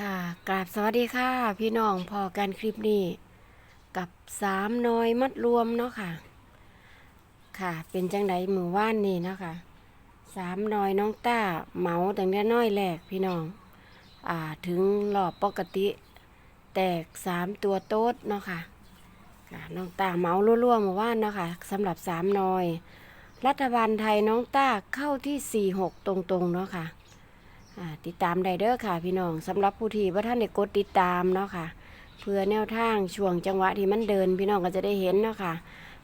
ค่ะกราบสวัสดีค่ะ พี่น้องพอกันคลิปนี้ กับสามน้อยมัดรวมเนาะค่ะ ค่ะ เป็นจังไดมือว่านนี่เนาะค่ะสามน้อยน้องต้าเหมาตั้งแต่น้อยแรกพี่น้อง อ่าถึงรอบปกติ แตกสามตัวโต๊ดเนาะค่ะค่ะน้องต้าเหมารั่วๆมือว่านเนาะค่ะสำหรับสามน้อย รัฐบาลไทยน้องต้าเข้าที่สี่หกตรงๆเนาะค่ะ ติดตามได้เด้อค่ะพี่น้องสำหรับผู้ที่ว่าท่านได้กดติดตามเนาะค่ะ เพื่อแนวทางช่วงจังหวะที่มันเดิน พี่น้องก็จะได้เห็นเนาะค่ะ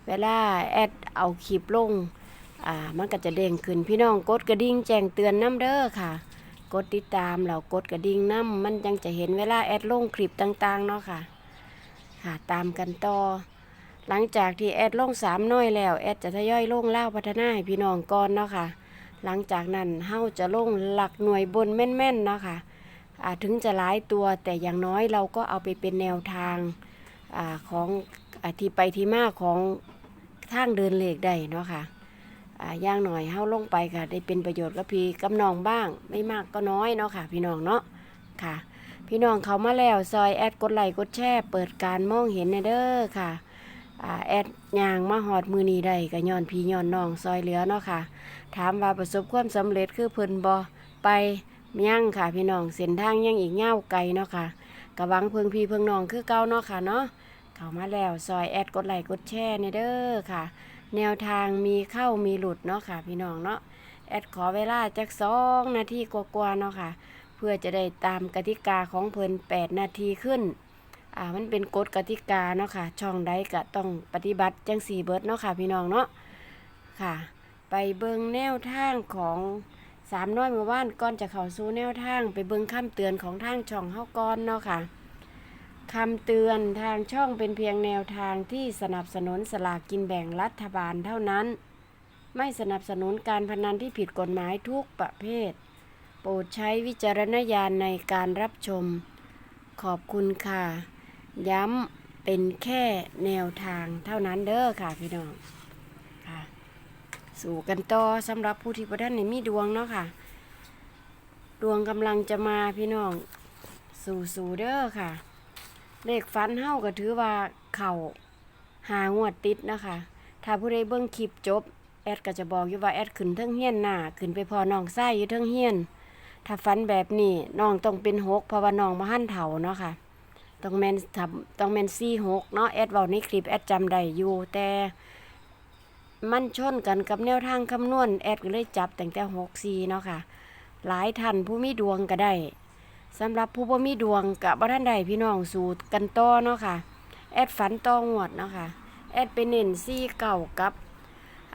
เวลาแอดเอาคลิปลงอ่ามันก็จะเด้งขึ้นพี่น้องกดกระดิ่งแจ้งเตือนน้ำเด้อค่ะ กดติดตามเรากดกระดิ่งน้ำมันยังจะเห็นเวลาแอดลงคลิปต่างๆเนาะค่ะค่ะตามกันต่อหลังจากที่แอดลงสามน้อยแล้วแอดจะทยอยลงเล่าพัฒนาให้พี่น้องก่อนเนาะค่ะ หลังจากนั้นเฮาจะลงหลักหน่วยบนแม่นๆนะค่ะถึงจะหลายตัวแต่อย่างน้อยเราก็เอาไปเป็นแนวทางอของอที่ไปที่มาของทางเดินเลขได้เนาะค่ะอ่าอย่างหน่อยเฮาลงไปค่ะ ได้เป็นประโยชน์กับพี่กับน้องบ้าง ไม่มากก็น้อยเนาะค่ะ พี่น้องเนาะค่ะ พี่น้องเขามาแล้วซอยแอดกดไลค์กดแชร์เปิดการมองเห็นแน่เด้อค่ะ แอดยางมาหอดมือนีได้ก็ย้อนพี่ย้อนน้องซอยเหลือเนาะค่ะ ถามว่าประสบความสำเร็จคือเพิ่นบอไปยั่งค่ะพี่น้องเส้นทางยังอีกเง่าไกลเนาะค่ะกะวังเพิ่งพี่เพิ่งน้องคือเก่าเนาะค่ะเนาะเข้ามาแล้วซอยแอดกดไลค์กดแชร์ในเด้อค่ะ แนวทางมีเข้ามีหลุดเนาะค่ะ พี่น้องเนาะแอดขอเวลาจักสองนาทีกว่าๆเนาะค่ะ เพื่อจะได้ตามกติกาของเพิ่น8นาทีขึ้น อ่ามันเป็นกฎกติกาเนาะค่ะ ช่องใดก็ต้องปฏิบัติจังสี่เบิดเนาะค่ะพี่น้องเนาะค่ะ ไปเบิงแนวทางของสามน้อยเมื่อวานก่อนจะเข้าสู่แนวทาง ไปเบิงคำเตือนของทางช่องเฮาก่อนเนาะค่ะคำเตือนทางช่องเป็นเพียงแนวทางที่สนับสนุนสลากกินแบ่งรัฐบาลเท่านั้น ไม่สนับสนุนการพนันที่ผิดกฎหมายทุกประเภท โปรดใช้วิจารณญาณในการรับชม ขอบคุณค่ะ ย้ำเป็นแค่แนวทางเท่านั้นเด้อค่ะพี่น้องค่ะสู่กันต่อสำหรับผู้ที่ประท่านในมีดวงเนาะค่ะ ดวงกำลังจะมาพี่น้องสู่สู่เด้อค่ะ เลขฟันเฮาก็ถือว่าเข่าหางวดติดนะคะ ถ้าผู้ใดเบิ่งคลิปจบ แอดก็จะบอกอยู่ว่าแอดขึ้นเทิงเฮียนหน้าขึ้นไปพอน้องไส้อยู่เทิงเฮียน ถ้าฟันแบบนี้น้องต้องเป็นหกเพราะว่าน้องมาหั่นเถาเนาะค่ะ ต้องแมนทำต้องแมนซี่หกเนาะแอดเว้าในคลิปแอดจำได้อยู่แต่มันชนกันกับแนวทางคำนวณแอดก็เลยจับแต่งแต่หกซีเนาะค่ะ หลายท่านผู้มีดวงก็ได้สำหรับผู้บ่มีดวงกับบ่ท่านใดพี่น้องสูตรกันต่อเนาะค่ะ แอดฝันต่องวดเนาะค่ะ แอดไปเน้นซี่เก่ากับ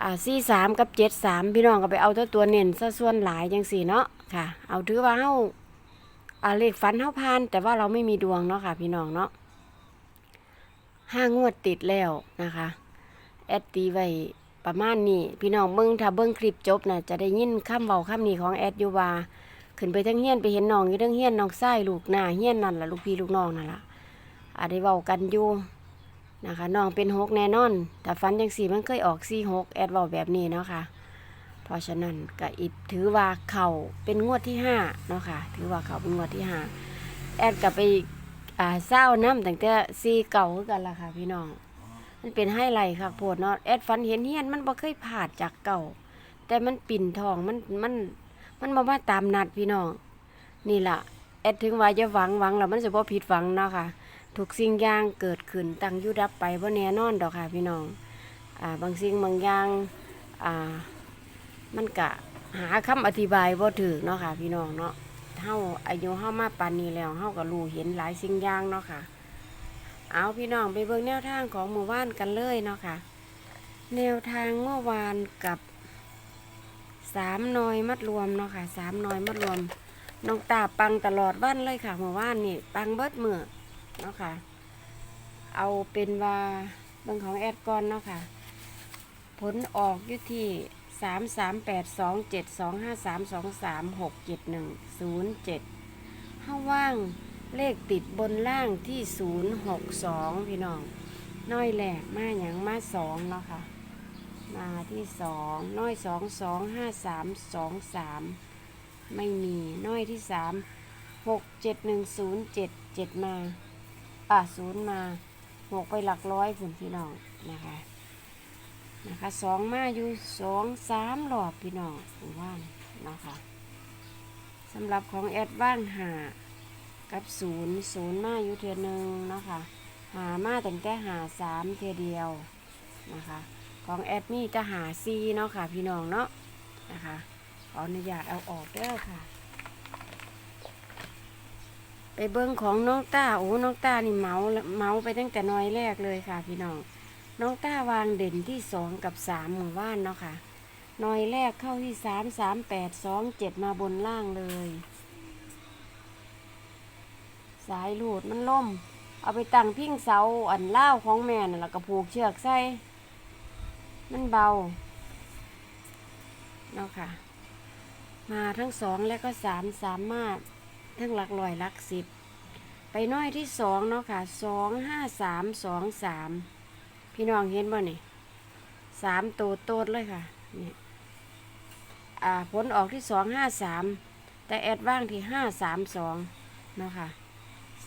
อ่าซี่สามกับเจ็ดสามพี่น้องก็ไปเอาตัวตัวเน้นซะส่วนหลายจังสี่เนาะค่ะ เอาถือว่าเฮา อาเลขฝันเฮาพานแต่ว่าเราไม่มีดวงเนาะค่ะ พี่น้องเนาะห้างวดติดแล้วนะคะ แอดตีไว้ประมาณนี้ พี่น้องเบิ่งถ้าเบิ่งคลิปจบน่ะจะได้ยินคำเว้าคำนี้ของแอดอยู่ว่าขึ้นไปทั้งเฮียนไปเห็นน้องอยู่ทั้งเฮียนน้องไส้ลูกหน้าเฮียนนั่นล่ะลูกพี่ลูกน้องนั่นล่ะอาได้เว้ากันอยู่นะคะน้องเป็นหกแน่นอนแต่ฟันจังสี่มันเคยออกสี่หกแอดเว้าแบบนี้เนาะค่ะ เพราะฉะนั้นก็อิดถือว่าเข่าเป็นงวดที่ห้าเนาะค่ะ ถือว่าเข่าเป็นงวดที่ห้าแอดก็ไปอ่าเศร้าน้ำตั้งแต่สี่เก่าคือกันล่ะค่ะ พี่น้อง มันเป็นไฮไลท์ค่ะโพดเนาะแอดฟันเห็นเฮียนมันบ่เคยผ่านจากเก่า แต่มันปิ่นทองมันมันมันมาว่าตามนัดพี่น้อง นี่ล่ะแอดถึงว่าจะหวังหวังแล้วมันจะบ่ผิดหวังเนาะค่ะทุกสิ่งอย่างเกิดขึ้นตั้งอยู่ดับไปบ่แน่นอนดอกค่ะพี่น้องอ่าบางสิ่งบางอย่างอ่า มันกะหาคำอธิบายบ่ถูกเนาะค่ะ พี่น้องเนาะเฮาอายุเฮามาปานนี้แล้วเฮาก็รู้เห็นหลายสิ่งอย่างเนาะค่ะ เอาพี่น้องไปเบิ่งแนวทางของหมู่บ้านกันเลยเนาะค่ะ แนวทางเมื่อวานกับสามน้อยมัดรวมเนาะค่ะสามน้อยมัดรวมน้องตาปังตลอดวันเลยค่ะเมื่อวานนี่ปังเบิดมือเนาะค่ะ เอาเป็นว่าเบิ่งของแอดก่อนเนาะค่ะ ผลออกอยู่ที่ สามสามแปดสองเจ็ดสองห้าสามสองสามหกเจ็ดหนึ่งศูนย์เจ็ดห้าว่างเลขติดบนล่างที่062พี่น้อง น้อยแหลกมาอย่างมาสองเนาะค่ะ มาที่สองน้อยสองสองห้าสามสองสามไม่มีน้อยที่สามหกเจ็ดหนึ่งศูนย์เจ็ดเจ็ดมา อ่าศูนย์มาหกไปหลักร้อยคุณพี่น้องนะคะ นะคะสองมาอยู่สองสามหลอบพี่น้องว่านนะคะสำหรับของแอดบ้านหากับศูนย์ศูนย์มาอยู่เทียหนึ่งนะคะหามาตั้งแต่หาสามเทียเดียวนะคะของแอดมี่จะหาซีเนาะค่ะพี่น้องเนาะนะคะขออนุญาตเอาออกเด้อค่ะ ไปเบิ้งของน้องตาโอ้น้องตานี่เมาเมาไปตั้งแต่น้อยแรกเลยค่ะพี่น้อง น้องต้าวางเด่นที่สองกับสามหมู่บ้านเนาะค่ะน้อยแรกเข้าที่สามสามแปดสองเจ็ดมาบนล่างเลย สายหลูดมันล่ม เอาไปตั้งพิงเสาอันเล่าของแม่น่ะแล้วก็ผูกเชือกใส่ มันเบาเนาะค่ะ มาทั้งสองและก็สามสามมารถทั้งหลักลอยหลักสิบ ไปน้อยที่สองเนาะค่ะสองห้าสามสองสาม พี่น้องเห็นบ่นี่สามตัวโตดเลยค่ะนี่อ่าผลออกที่สองห้าสามแต่แอดว่างที่ห้าสามสองเนาะค่ะ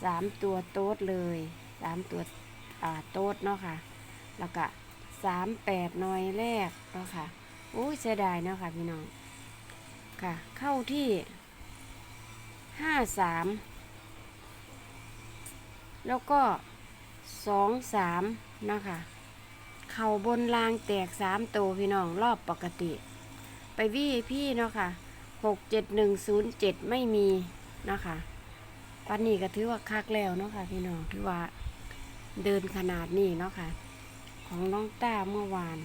สามตัวโต๊ดเลยสามตัวอ่าโต๊ดเนาะค่ะ แล้วก็สามแปดหน่อยแรกเนาะค่ะโอ้ยเสียดายเนาะค่ะพี่น้องค่ะ เข้าที่ห้าสามแล้วก็สองสามนะคะ ข่าบนรางแตกสามตัวพี่น้องรอบปกติ ไปวี่พี่เนาะค่ะหกเจ็ดหนึ่งศูนย์เจ็ดไม่มีนะคะปันนี้ก็ถือว่าคักแล้วเนาะค่ะพี่น้องถือว่าเดินขนาดนี้เนาะค่ะ ของน้องต้าเมื่อวาน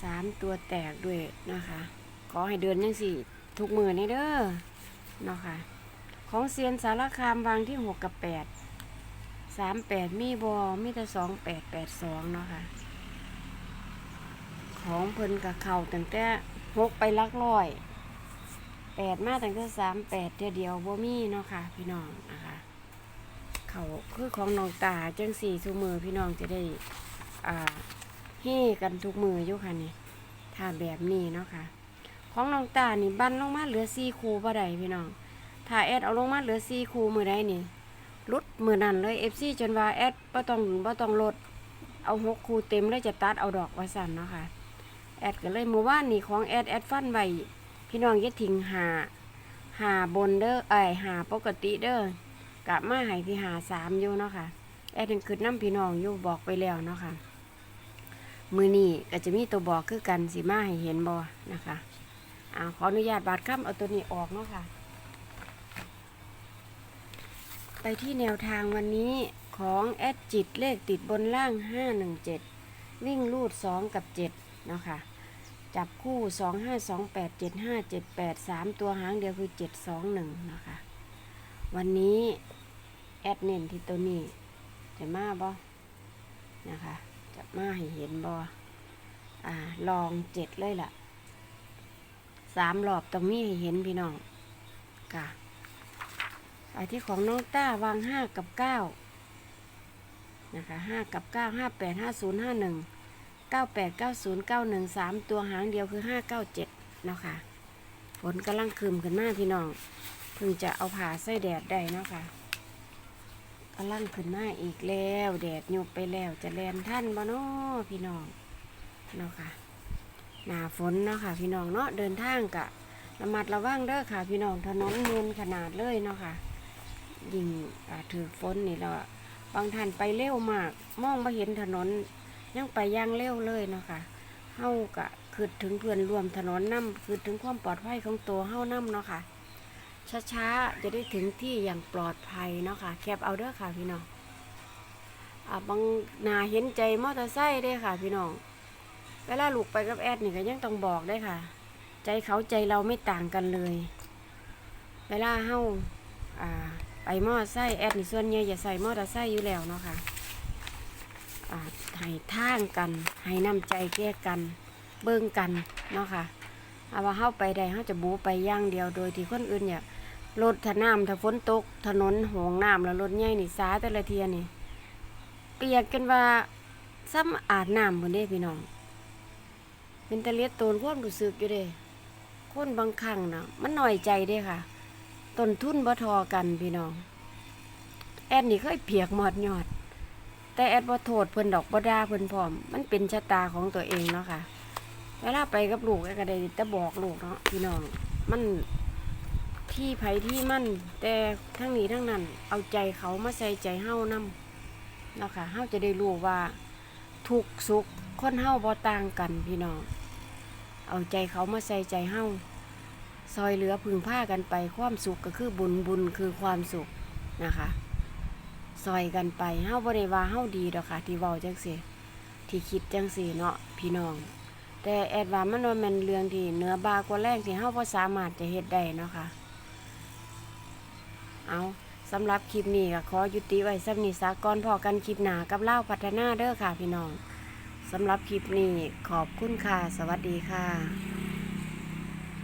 สามตัวแตกด้วยนะคะ ขอให้เดินยังสี่ทุกมือนี่เด้อเนาะค่ะ ของเซียนสารคามวางที่หกกับแปด สามแปดมีบอมีแต่สองแปดแปดสองเนาะค่ะ ของเพิ่นกับเข่าตั้งแต่หกไปลักร้อยแปดมาตั้งแต่สามแปดเดียวเดียวบ่มีเนาะค่ะ พี่น้องนะคะเขาคือของน้องตาจังสี่ทุกมือพี่น้องจะได้ อ่าเฮ่กันทุกมืออยู่ค่ะนี่ถ้าแบบนี้เนาะค่ะ ของน้องตานี่บันลงมาเหลือสี่คูบ่ได้พี่น้องถ้าแอดเอาลงมาเหลือสี่คูมือได้นี่ ลดมือนั่นเลยเอฟซีจนว่าแอดบ่ต้องบ่ต้องลด เอาหกคูเต็มเลยจะตัดเอาดอกว่าสั่นเนาะค่ะ แอดก็เลยมือว่านนี่ของแอดแอดฟันไว้พี่น้องย่าทิ้งหาหาบนเด้อเอ้ยหาปกติเด้อกลับมาให้ที่หาสามอยู่เนาะค่ะ แอดถึงคืดน้ำพี่น้องอยู่บอกไปแล้วเนาะค่ะ มือนี่ก็จะมีตัวบอกคือกันสีมาให้เห็นบอนะคะอ่าขออนุญาตบาดค่ำเอาตัวนี้ออกเนาะค่ะ ไปที่แนวทางวันนี้ของแอดจิตเลขติดบนล่าง 517 วิ่งลูด 2 กับ 7 เนาะค่ะ จับคู่ 2 5 2 8 7 5 7 8 3 ตัวหางเดียวคือ 7 2 1นะคะวันนี้แอดเน้นที่ตัวนี้ จะมาบ่นะคะ จะมาให้เห็นบออ่า ลองเจ็ดเลยล่ะสามรอบตรงนี้ให้เห็นพี่น้องกะ ที่ของน้องต้าวางห้ากับเก้านะคะห้ากับเก้าห้าแปดห้าศูนย์ห้าหนึ่งเก้าแปดเก้าศูนย์เก้าหนึ่งสามตัวหางเดียวคือห้าเก้าเจ็ดเนาะค่ะฝนกำลังคืมขึ้นมากพี่น้องเพิ่งจะเอาผ่าใส่แดดได้เนาะค่ะกำลังขึ้นมาอีกแล้ว แดดหยุบไปแล้วจะแลนท่านบ่เนาะพี่น้องเนาะค่ะหนาฝนเนาะค่ะ พี่น้องเนาะเดินทางกะระมัดระวังเด้อค่ะ พี่น้องถนนเมืนขนาดเลยเนาะค่ะ ยิ่งถือฝนนี่เราบางท่านไปเร็วมาก มองมาเห็นถนน ยังไปย่างเร็วเลยเนาะค่ะเฮากะคือถึงเพื่อนรวมถนนนํคือถึงความปลอดภัยของตัวเฮานํเนาะค่ะช้าๆ จะได้ถึงที่อย่างปลอดภัยเนาะค่ะแคบเอาเด้อค่ะพี่น้องอาบางนาเห็นใจมอเตอร์ไซค์เด้ค่ะ พี่น้องเวลาลูกไปกับแอดนี่ก็ยังต้องบอกได้ค่ะ ใจเขาใจเราไม่ต่างกันเลย เวลาเฮาอ่า ไปมอเตอไซค์แอดนี่ส่วนใหญ่จะใส่มอเตอร์ไซค์อยู่แล้วเนาะค่ะอ่าให้ท่างกันให้น้ำใจแก้กัน เบิ่งกันเนาะค่ะเอาว่าเฮาไปได้เฮาจะบูไปย่างเดียวโดยที่คนอื่นเนี่ยรถถน้ำถ้าฝนตก ถนนหงน้ำแล้วรถใหญ่นี่สาแต่ละเทียนี่ เปียกกันว่าซ้ำอาบน้ำบนเด้พี่น้องเป็นตะเลียดโตนความรู้สึกอยู่เด้คคนบางครั้งนะมันหน่อยใจเด้ค่ะ ต้นทุนบ่ทอกันพี่น้อง แอดนี่เคยเพียกหมอดยอด แต่แอดบ่โทษเพิ่นดอกบ่ด่าเพิ่นพร้อม มันเป็นชะตาของตัวเองเนาะค่ะเวลาไปกับลูกแอดก็ได้แต่บอกลูกเนาะพี่น้อง มันที่ไผที่มันแต่ทั้งนี้ทั้งนั้น เอาใจเขามาใส่ใจเฮานำเนาะค่ะเฮาจะได้รู้ว่าทุกสุขคนเฮาบ่ต่างกันพี่น้อง เอาใจเขามาใส่ใจเฮา ซอยเหลือพึงผ้ากันไปความสุขก็คือบุญบุญคือความสุขนะคะซอยกันไปเฮาบ่ได้ว่าเฮาดีดอกค่ะ ที่เว้าจังซี่ที่คิดจังซี่เนาะพี่น้อง แต่แอดว่ามันว่าแม่นเรื่องที่เหนือบากว่าแรงที่เฮาบ่สามารถจะเฮ็ดได้เนาะค่ะเอาสำหรับคลิปนี้ก็ขอยุติไว้สำนี้สากอนพอกันคลิปหนากับเล่าพัฒนาเด้อค่ะพี่น้องสำหรับคลิปนี้ขอบคุณค่ะ สวัสดีค่ะ